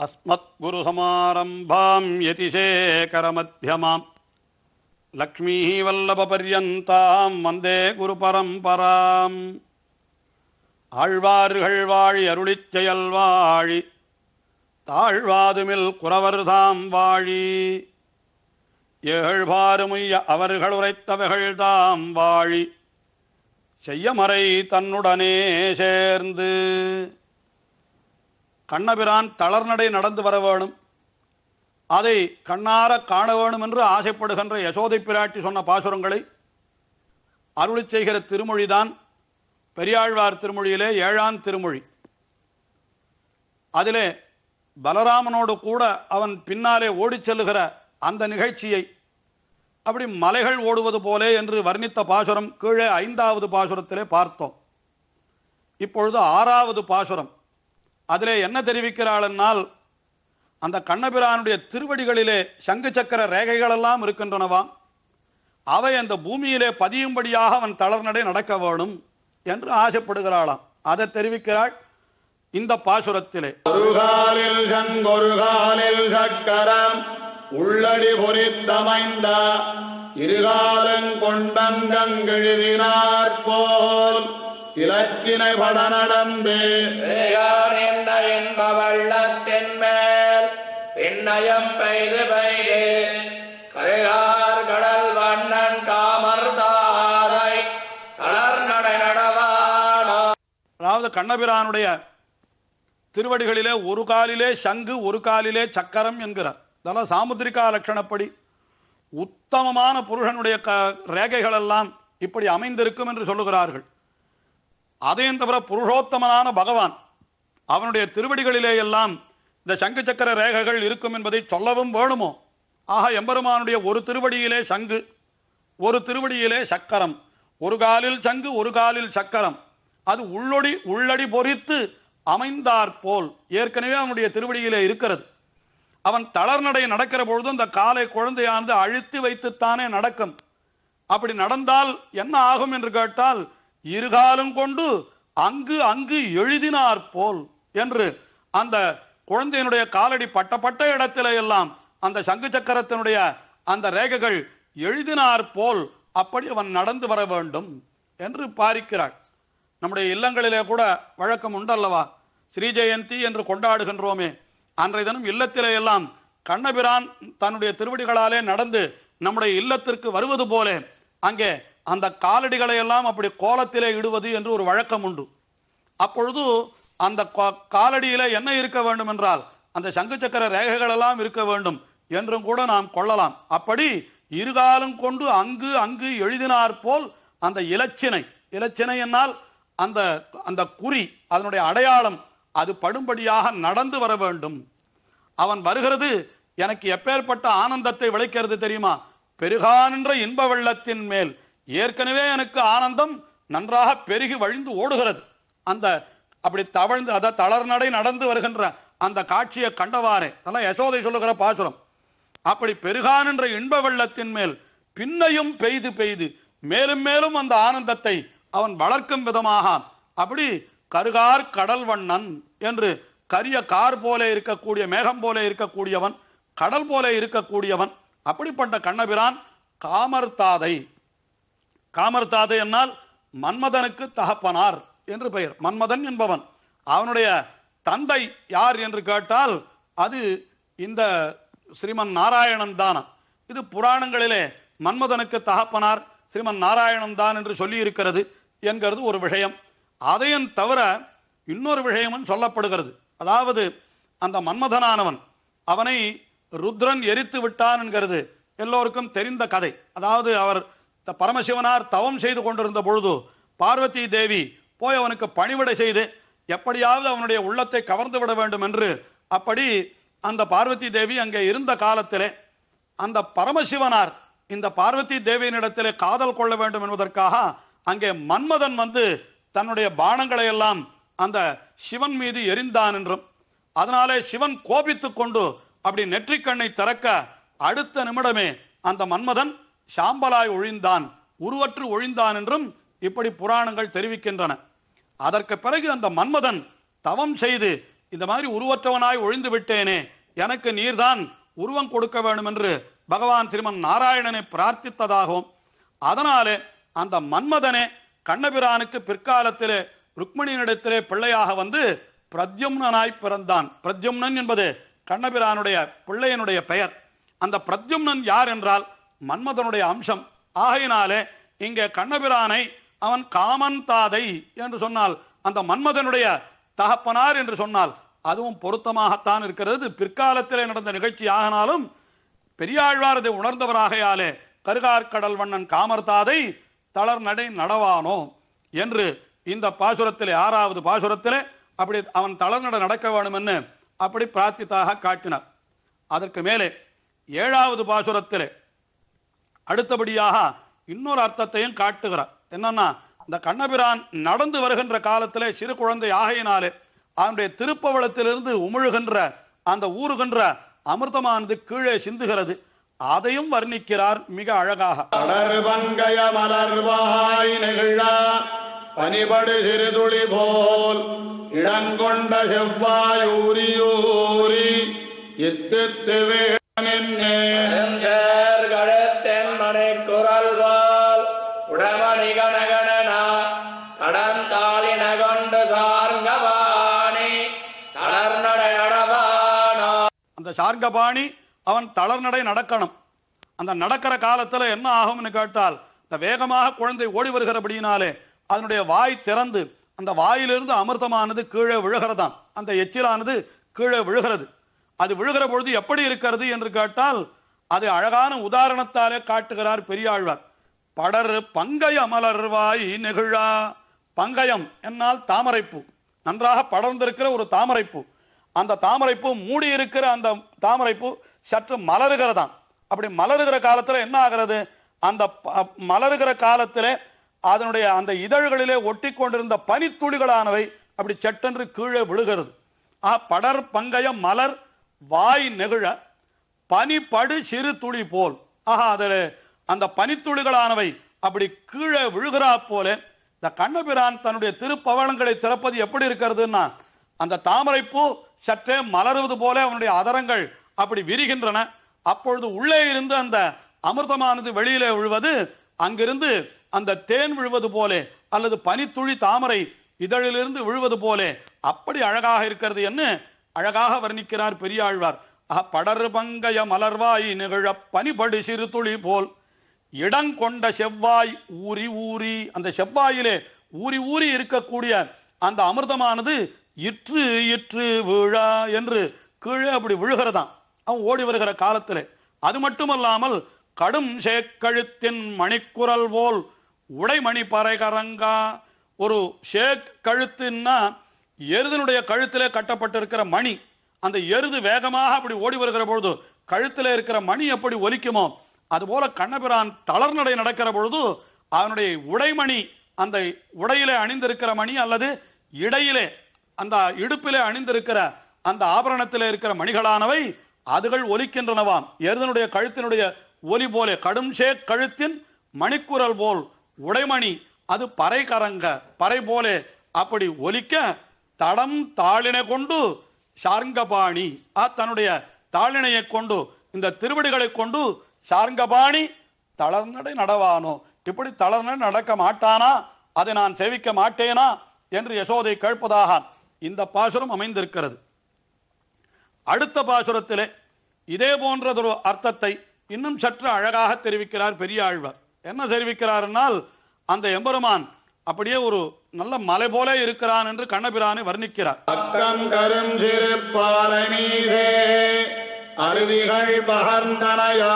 अस्मद्गुरुसमारम्भाम् यतिशेखरमध्यमाम् லக்ஷ்மீவல்லபபர்யந்தாம் வந்தே குரு பரம்பராம் ஆழ்வார்கள் வாழி அருளிச் செயல் வாழி தாழ்வாதுமில் குறவர்தாம் வாழி ஏழ்பாறுமுய்ய அவர்கள் உரைத்தவைகள் தாம் வாழி செய்யமறை தன்னுடனே சேர்ந்து கண்ணபிரான் தளர்நடை நடந்து வர வேணும். அதை கண்ணார காண வேணும் என்று ஆசைப்படுகின்ற யசோதை பிராட்டி சொன்ன பாசுரங்களை அருளி செய்கிற திருமொழிதான் பெரியாழ்வார் திருமொழியிலே ஏழாம் திருமொழி. அதிலே பலராமனோடு கூட அவன் பின்னாலே ஓடிச் செல்லுகிற அந்த நிகழ்ச்சியை அப்படி மலைகள் ஓடுவது போலே என்று வர்ணித்த பாசுரம் கீழே ஐந்தாவது பாசுரத்திலே பார்த்தோம். இப்பொழுது ஆறாவது பாசுரம். அதிலே என்ன தெரிவிக்கிறாள் என்னால் அந்த கண்ணபிரானுடைய திருவடிகளிலே சங்கு சக்கர ரேகைகளெல்லாம் இருக்கின்றனவாம் அவை அந்த பூமியிலே பதியும்படியாக அவன் தளர்நடை நடக்க வேணும் என்று ஆசைப்படுகிறாளாம். அதை தெரிவிக்கிறாள் இந்த பாசுரத்திலே. ஒரு காலில் சங்கொரு காலில் சக்கரம் உள்ளடி பொறித்தமைந்த இருகாலங்கொண்டங்கெழுதினார் போல். இலக்கினை பட நடந்து நின்ற இன்ப வள்ளத்தின் மேல் பின்னயம் பெய்து பெய்து. கரையார் கடல் வண்ணன் காமர்தாதை கடர் நடை நடவானோ. அதாவது கண்ணபிரானுடைய திருவடிகளிலே ஒரு காலிலே சங்கு ஒரு காலிலே சக்கரம் என்கிறார். இதெல்லாம் சாமுத்திரிகா லட்சணப்படி உத்தமமான புருஷனுடைய க ரேகைகள் எல்லாம் இப்படி அமைந்திருக்கும் என்று சொல்லுகிறார்கள். அதையும் தவிர புருஷோத்தமனான பகவான். அவனுடைய திருவடிகளிலே எல்லாம் இந்த சங்கு சக்கர ரேகைகள் இருக்கும் என்பதை சொல்லவும் வேணுமோ? ஆக எம்பெருமானுடைய ஒரு திருவடியிலே சங்கு ஒரு திருவடியிலே சக்கரம் ஒரு காலில் சங்கு ஒரு காலில் சக்கரம். அது உள்ளொடி உள்ளடி பொறித்து அமைந்தார் போல் ஏற்கனவே அவனுடைய திருவடியிலே இருக்கிறது. அவன் தளர்நடை நடக்கிற பொழுது அந்த காலை குழந்தையானது அழுத்தி வைத்துத்தானே நடக்கும். அப்படி நடந்தால் என்ன ஆகும் என்று கேட்டால் இருகாலும் கொண்டு அங்கு அங்கு எழுதினார் போல் என்று அந்த குழந்தையினுடைய காலடி பட்டப்பட்ட பட்ட எல்லாம் அந்த சங்கு சக்கரத்தினுடைய அந்த ரேகைகள் எழுதினார் போல் அப்படி அவன் நடந்து வர வேண்டும் என்று பாரிக்கிறாள். நம்முடைய இல்லங்களிலே கூட வழக்கம் உண்டல்லவா? ஸ்ரீ ஜெயந்தி என்று கொண்டாடுகின்றோமே. அன்றைய தினம் இல்லத்திலே எல்லாம் கண்ணபிரான் தன்னுடைய திருவடிகளாலே நடந்து நம்முடைய இல்லத்திற்கு வருவது போலே அங்கே அந்த காலடிகளை எல்லாம் அப்படி கோலத்திலே இடுவது என்று ஒரு வழக்கம் உண்டு. அப்பொழுது அந்த கா- காலடியில என்ன இருக்க வேண்டும் என்றால் அந்த சங்கு சக்கர ரேகைகள் எல்லாம் இருக்க வேண்டும் என்றும் கூட நாம் கொள்ளலாம். அப்படி இருகாலம் கொண்டு அங்கு அங்கு எழுதினார் போல் அந்த இலச்சினை இலச்சினை என்னால் அந்த அந்த குறி அதனுடைய அடையாளம் அது படும்படியாக நடந்து வர வேண்டும். அவன் வருகிறது எனக்கு எப்பேற்பட்ட ஆனந்தத்தை விளைக்கிறது தெரியுமா? பெருகானின்ற இன்ப வெள்ளத்தின் மேல் ஏற்கனவே எனக்கு ஆனந்தம் நன்றாக பெருகி வழிந்து ஓடுகிறது. அந்த அப்படி தவழ்ந்து அதை தளர்நடை நடந்து வருகின்ற அந்த காட்சியை கண்டவாறே. அதெல்லாம் யசோதை சொல்லுகிற பாசுரம். அப்படி பெருகானின்ற இன்ப வெள்ளத்தின் மேல் பின்னையும் பெய்து பெய்து மேலும் மேலும் அந்த ஆனந்தத்தை அவன் வளர்க்கும் விதமாக அப்படி கருகார் கடல் வண்ணன் என்று கரிய கார் போல இருக்கக்கூடிய மேகம் போல இருக்கக்கூடியவன் கடல் போல இருக்கக்கூடியவன் அப்படிப்பட்ட கண்ணபிரான் காமர்தாதை. காமர்தாதை என்னால் மன்மதனுக்கு தகப்பனார் என்று பெயர். மன்மதன் என்பவன். அவனுடைய தந்தை யார் என்று கேட்டால் அது இந்த ஸ்ரீமன் நாராயணன் தான. இது புராணங்களிலே மன்மதனுக்கு தகப்பனார் ஸ்ரீமன் நாராயணன் தான் என்று சொல்லி இருக்கிறது என்கிறது ஒரு விஷயம். அதையும் தவிர இன்னொரு விஷயமும் சொல்லப்படுகிறது. அதாவது அந்த மன்மதனானவன் அவனை ருத்ரன் எரித்து விட்டான் என்கிறது எல்லோருக்கும் தெரிந்த கதை. அதாவது அவர் பரமசிவனார் தவம் செய்து கொண்டிருந்த பொழுது பார்வதி தேவி போய் அவனுக்கு பணிவிடை செய்து எப்படியாவது அவனுடைய உள்ளத்தை கவர்ந்து விட வேண்டும் என்று அப்படி அந்த பார்வதி தேவி அங்கே இருந்த காலத்திலே அந்த பரமசிவனார் இந்த பார்வதி தேவியினிடத்திலே காதல் கொள்ள வேண்டும் என்பதற்காக அங்கே மன்மதன் வந்து தன்னுடைய பானங்களை எல்லாம் அந்த சிவன் மீது எரிந்தான் என்றும் அதனாலே சிவன் கோபித்துக் கொண்டு அப்படி நெற்றிக்கண்ணை திறக்க அடுத்த நிமிடமே அந்த மன்மதன் சாம்பலாய் ஒழிந்தான் உருவற்று ஒழிந்தான் என்றும் இப்படி புராணங்கள் தெரிவிக்கின்றன. அதற்கு பிறகு அந்த மன்மதன் தவம் செய்து இந்த மாதிரி உருவற்றவனாய் ஒழிந்து விட்டேனே எனக்கு நீர்தான் உருவம் கொடுக்க வேண்டும் என்று பகவான் ஸ்ரீமன் நாராயணனை பிரார்த்தித்ததாகவும் அதனாலே அந்த மன்மதனே கண்ணபிரானுக்கு பிற்காலத்திலே ருக்மிணியினிடத்திலே பிள்ளையாக வந்து பிரத்யும்னனாய் பிறந்தான். பிரத்யும்னன் என்பது கண்ணபிரானுடைய பிள்ளையனுடைய பெயர். அந்த பிரத்யும்னன் யார் என்றால் மன்மதனுடைய அம்சம். ஆகையினாலே இங்கே கண்ணபிரானை அவன் காமன் தாதை என்று சொன்னால் அந்த மன்மதனுடைய தகப்பனார் என்று சொன்னால் அதுவும் பொருத்தமாகத்தான் இருக்கிறது. பிற்காலத்திலே நடந்த நிகழ்ச்சி ஆகினாலும் பெரியாழ்வார் இதை உணர்ந்தவராகையாலே கருகார்கடல் வண்ணன் காமர்தாதை தளர் நடை நடவானோ என்று இந்த பாசுரத்திலே ஆறாவது பாசுரத்திலே அப்படி அவன் தளர்நடை நடக்க வேண்டும் என்று அப்படி பிரார்த்தித்தாக காட்டினார். அதற்கு மேலே ஏழாவது பாசுரத்திலே அடுத்தபடியாக இன்னொரு அர்த்தத்தையும் காட்டுகிறார். என்னன்னா இந்த கண்ணபிரான் நடந்து வருகின்ற காலத்திலே சிறு குழந்தை ஆகையினாலே அவனுடைய திருப்பவளத்திலிருந்து உமிழுகின்ற அந்த ஊறுகின்ற அமிர்தமானது கீழே சிந்துகிறது. அதையும் வர்ணிக்கிறார் மிக அழகாக. அடர்வங்கய மலர்வாய் நெகிழா பனிபடு சிறுதுளி போல் இடங்கொண்ட செவ்வாய் ஊரியூரி இத்தித்து வேணே நெஞ்சேர் அந்த சார்கபாணி அவன் தளர்நடை நடக்கணும். அந்த நடக்கிற காலத்தில் என்ன ஆகும்னு கேட்டால் இந்த வேகமாக குழந்தை ஓடி வருகிறபடியினாலே அதனுடைய வாய் திறந்து அந்த வாயிலிருந்து அமிர்தமானது கீழே விழுகிறதாம். அந்த எச்சிலானது கீழே விழுகிறது. அது விழுகிற பொழுது எப்படி இருக்கிறது என்று கேட்டால் அது அழகான உதாரணத்தாலே காட்டுகிறார் பெரியாழ்வார். படர் பங்கய மலர்வாய் நெகிழா. பங்கயம் என்னால் தாமரைப்பூ. நன்றாக படர்ந்திருக்கிற ஒரு தாமரைப்பூ. அந்த தாமரைப்பூ மூடி இருக்கிற அந்த தாமரைப்பூ சற்று மலருகிறதாம். அப்படி மலருகிற காலத்தில் என்ன ஆகிறது? அந்த ப- மலருகிற காலத்தில் அதனுடைய அந்த இதழ்களிலே ஒட்டி கொண்டிருந்த பனித்துளிகளானவை அப்படி சட்டென்று கீழே விழுகிறது. ஆ படர் பங்கய மலர் வாய் நெகிழ பனிப்படு சிறு துளி போல். ஆஹா அதில் அந்த பனித்துளிகளானவை அப்படி கீழே விழுகிறா போல இந்த கண்ணபிரான் தன்னுடைய திருப்பவனங்களை திறப்பது எப்படி இருக்கிறதுன்னா அந்த தாமரைப்பூ சற்றே மலருவது போல அவனுடைய அதரங்கள் அப்படி விரிகின்றன. அப்பொழுது உள்ளே இருந்து அந்த அமிர்தமானது வெளியிலே விழுவது அங்கிருந்து அந்த தேன் விழுவது போலே அல்லது பனித்துளி தாமரை இதழிலிருந்து விழுவது போலே அப்படி அழகாக இருக்கிறது என்று அழகாக வர்ணிக்கிறார் பெரியாழ்வார். படர் பங்கய மலர்வாய் நிகழ பனிபடு சிறு துளி போல் இடங்கொண்ட செவ்வாய் ஊறி ஊறி அந்த செவ்வாயிலே ஊறி ஊறி இருக்கக்கூடிய அந்த அமிர்தமானது இற்று இற்று விழா என்று கீழே அப்படி விழுகிறதாம். அவன் ஓடி வருகிற காலத்தில். அது மட்டுமல்லாமல் கடும் சேக்கழுத்தின் மணிக்குரல் போல் உடைமணி பறைகரங்கா ஒரு ஷேக் கழுத்துன்னா எருதனுடைய கழுத்திலே கட்டப்பட்டிருக்கிற மணி. அந்த எருது வேகமாக அப்படி ஓடி வருகிற பொழுது கழுத்தில் இருக்கிற மணி எப்படி ஒலிக்குமோ அதுபோல கண்ணபிரான் தளர்நடை நடக்கிற பொழுது அவனுடைய உடைமணி அந்த உடையிலே அணிந்திருக்கிற மணி அல்லது இடையிலே அந்த இடுப்பிலே அணிந்திருக்கிற அந்த ஆபரணத்தில் இருக்கிற மணிகளானவை அதுகள் ஒலிக்கின்றனவாம். எருதனுடைய கழுத்தினுடைய ஒலி போலே கடும் ஷேக் கழுத்தின் மணிக்குரல் போல் உடைமணி அது பறை கரங்க பறை போலே அப்படி ஒலிக்க தடம் தாளினை கொண்டு சார்ங்கபாணி ஆ தன்னுடைய தாளினையை கொண்டு இந்த திருவடிகளை கொண்டு சார்ங்கபாணி தளர்நடை நடவானோ? இப்படி தளர்நடை நடக்க மாட்டானா? அதை நான் சேவிக்க மாட்டேனா? என்று யசோதை கேட்பதாக இந்த பாசுரம் அமைந்திருக்கிறது. அடுத்த பாசுரத்திலே இதே போன்றதொரு அர்த்தத்தை இன்னும் சற்று அழகாக தெரிவிக்கிறார் பெரியாழ்வார். என்ன தெரிவிக்கிறார்னால் அந்த எம்பெருமான் அப்படியே ஒரு நல்ல மலை போல இருக்கிறான் என்று கண்ணபிரானை வர்ணிக்கிறார். அக்கம் கருஞ்சிருப்பாலை மீதே அருவிகள் பகர்ந்தனையா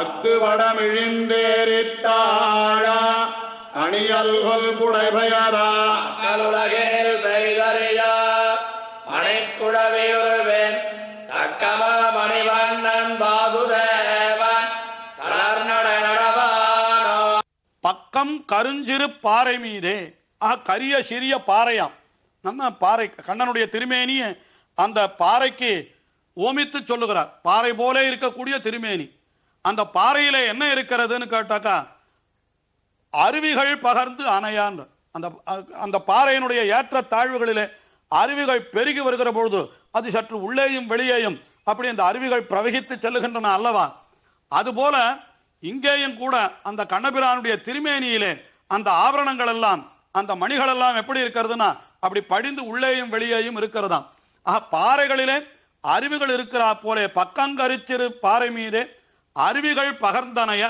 அக்கு வடமிழிந்தேரிட்டாழா அணியல்கொல் புடைபயரா மக்களுலகினில் பக்கம் கருஞ்சிறு பாறை மீதே. ஆ கரிய சிறிய பாறையாம். நம்ம பாறை கண்ணனுடைய திருமேனிய அந்த பாறைக்கு ஓமித்து சொல்லுகிறார். பாறை போல இருக்கக்கூடிய திருமேனி. அந்த பாறையில என்ன இருக்கிறதுன்னு கேட்டாக்கா அருவிகள் பகர்ந்து அணையான் அந்த அந்த பாறையினுடைய ஏற்ற தாழ்வுகளிலே அருவிகள் பெருகி வருகிற பொழுது அது சற்று உள்ளேயும் வெளியேயும் அப்படி அந்த அருவிகள் பிரவகித்து செல்லுகின்றன அல்லவா? அதுபோல இங்கேயும் கூட அந்த கண்ணபிரானுடைய திருமேனியிலே அந்த ஆபரணங்கள் எல்லாம் அந்த மணிகள் எல்லாம் எப்படி இருக்கிறதுனா அப்படி படிந்து உள்ளேயும் வெளியேயும் இருக்கிறதாம். ஆக பாறைகளிலே அருவிகள் இருக்கிறா போலே பக்கங்கரிச்சிறு பாறை மீதே அருவிகள் பகர்ந்தனைய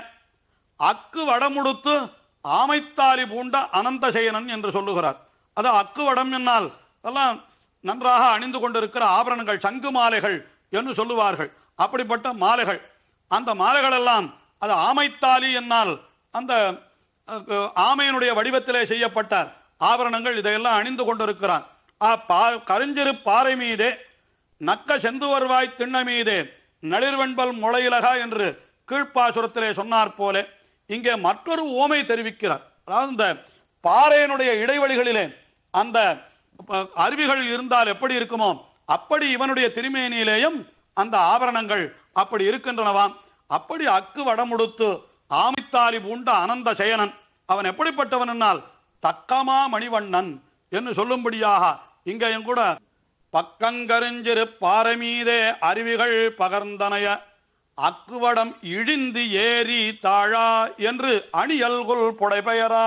அக்கு வடமுடுத்து ஆமைத்தாரி பூண்ட அனந்தசயனன் என்று சொல்லுகிறார். அது அக்கு வடம் என்னால் அதெல்லாம் நன்றாக அணிந்து கொண்டிருக்கிற ஆபரணங்கள் சங்கு மாலைகள் என்று சொல்லுவார்கள். அப்படிப்பட்ட மாலைகள். அந்த மாலைகள் எல்லாம் அது ஆமைத்தாலி என்னால் அந்த ஆமையினுடைய வடிவத்திலே செய்யப்பட்ட ஆபரணங்கள் இதையெல்லாம் அணிந்து கொண்டிருக்கிறான். ஆ கருஞ்சிறு பாறை மீதே நக்க செந்து வருவாய் திண்ண மீதே நளிர்வெண்பல் முளையிலகா என்று கீழ்ப்பாசுரத்திலே சொன்னார் போலே இங்கே மற்றொரு ஓமை தெரிவிக்கிறார். அதாவது இந்த பாறையினுடைய இடைவெளிகளிலே அந்த அருவிகள் இருந்தால் எப்படி இருக்குமோ அப்படி இவனுடைய திருமேனியிலேயும் அந்த ஆபரணங்கள் அப்படி இருக்கின்றனவாம். அப்படி அக்கு வடமுடுத்து ஆமித்தாலி பூண்ட அனந்த செயனன். அவன் எப்படிப்பட்டவன் என்னால்? தக்கமா மணிவண்ணன் என்று சொல்லும்படியாக இங்கேயும் கூட பக்கங்கரிஞ்சிரு பாறை மீதே அருவிகள் பகர்ந்தனைய அக்குவடம் இழிந்து ஏறி தாழா என்று அணியல்குள் புடைபெயரா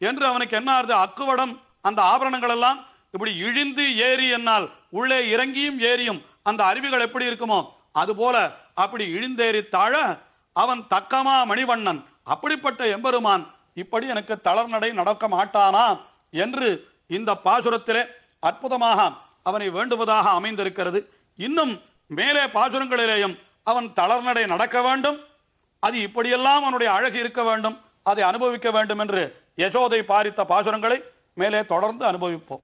என்று அவனுக்கு என்ன ஆறுது அக்குவடம் அந்த ஆபரணங்கள் எல்லாம் இப்படி இழிந்து ஏறி என்னால் உள்ளே இறங்கியும் ஏறியும் அந்த அருவிகள் எப்படி இருக்குமோ? அதுபோல அப்படி இழிந்தேறி தாழ அவன் தக்கமா மணிவண்ணன் அப்படிப்பட்ட எம்பெருமான் இப்படி எனக்கு தளர்நடை நடக்க மாட்டானா என்று இந்த பாசுரத்திலே அற்புதமாக அவனை வேண்டுவதாக அமைந்திருக்கிறது. இன்னும் மேலே பாசுரங்களிலேயும் அவன் தளர்நடை நடக்க வேண்டும். அது இப்படியெல்லாம் அவனுடைய அழகு இருக்க வேண்டும். அதை அனுபவிக்க வேண்டும் என்று யசோதை பாரித்த பாசுரங்களை மேலே தொடர்ந்து அனுபவிப்போம்.